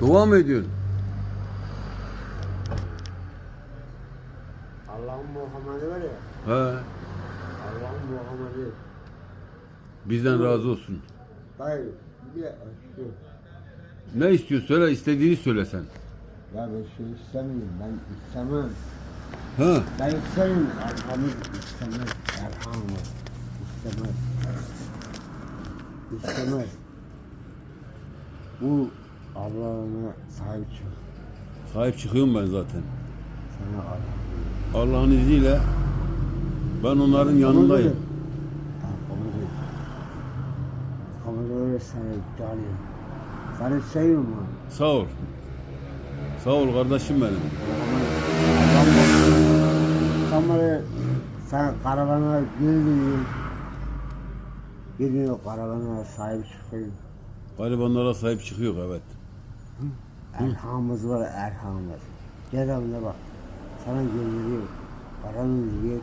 Dua mı ediyorsun? Allah'ın Muhammed'i var ya. He. Allah'ın Muhammed'i. Bizden razı olsun. Dayı bir de. Ne istiyor söyle istediğini söyle sen. Ya ben şey istemiyorum. Ben istemem. Ha. Ben istemem. Erham'ı istemem. Erham'ı istemez. İstemez. Bu Allah'ına sahip çık. Sahip çıkıyorum ben zaten. Sana Allah. Allah'ın izniyle ben onların yanındayım. Kamera öyle seni canım. Seni seviyorum ha. Sağ ol. Sağ ol kardeşim benim. Kamera sen karavana girdin. Gidiyor karavana sahip çıkıyor. Garibanlara sahip çıkıyor evet. Erhamımız var erhamımız. Cezamına bak. Sana gönderiyor. Paranı yet.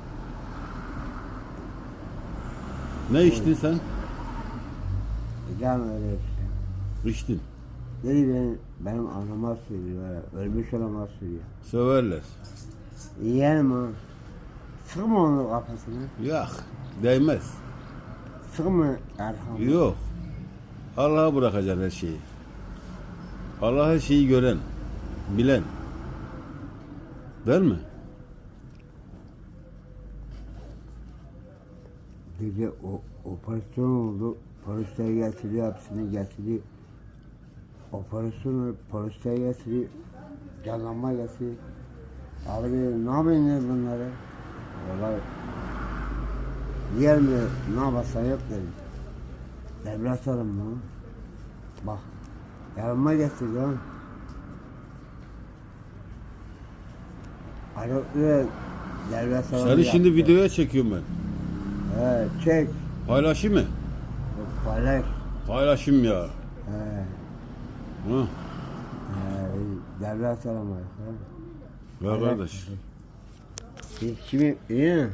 Ne içtin sen? Can öyle işte. İçtin. Dedi benim, benim anama söylüyor. Ölmüş olama söylüyor. Söverler. Yeğenim o. Sıkma onu kafasına. Yak. Değmez. Sıkma Erhan. Yok. Allah'a bırakacaksın her şeyi. Allah her şeyi gören, bilen. Değil mi? Gece o, operasyon oldu. Polisler getiriyor hepsini getiriyor. Operasyonu polisler getiriyor. Canlanma getiriyor. Abi dedi, ne yapıyorsun bunları? Valla yer mi ne yaparsan yap dedim. Devlet alın bunu. Bak yanıma getirdi ha. Araplı devlet alın. Seni şimdi videoya çekiyorum ben. He çek. Paylaşayım mı? Paylaş. Paylaşayım ya. He. Hı. He. Devlet alamayız. Ya kardeş. Biz kimi iyi mi?